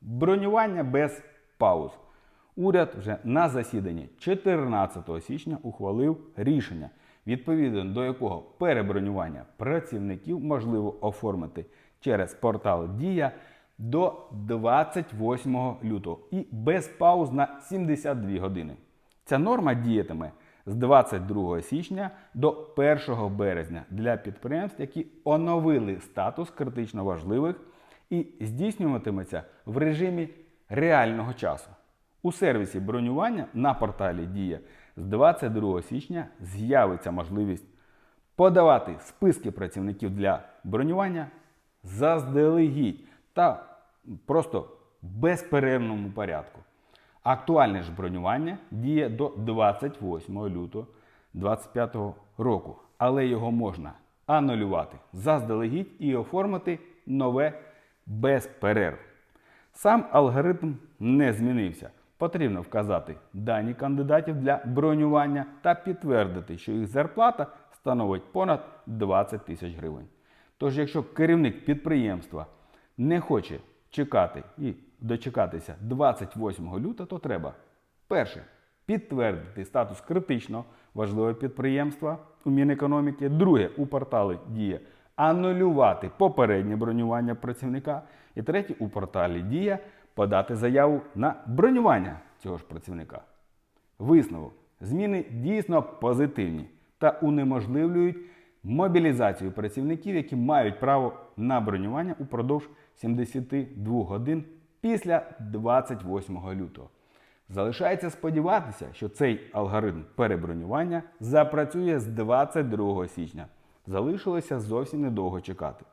Бронювання без пауз. Уряд вже на засіданні 14 січня ухвалив рішення, відповідно до якого перебронювання працівників можливо оформити через портал Дія до 28 лютого і без пауз на 72 години. Ця норма діятиме з 22 січня до 1 березня для підприємств, які оновили статус критично важливих і здійснюватиметься в режимі реального часу. У сервісі бронювання на порталі Дія з 22 січня з'явиться можливість подавати списки працівників для бронювання заздалегідь та просто безперервному порядку. Актуальне ж бронювання діє до 28 лютого 2025 року, але його можна анулювати заздалегідь і оформити нове без перерв. Сам алгоритм не змінився. Потрібно вказати дані кандидатів для бронювання та підтвердити, що їх зарплата становить понад 20 тисяч гривень. Тож, якщо керівник підприємства не хоче чекати і дочекатися 28 лютого, то треба перше підтвердити статус критично важливого підприємства у Мінекономіки. Друге, у порталі Дія анулювати попереднє бронювання працівника. І третє, у порталі Дія подати заяву на бронювання цього ж працівника. Висновок. Зміни дійсно позитивні та унеможливлюють мобілізацію працівників, які мають право на бронювання упродовж 72 годин після 28 лютого. Залишається сподіватися, що цей алгоритм перебронювання запрацює з 22 січня. Залишилося зовсім недовго чекати.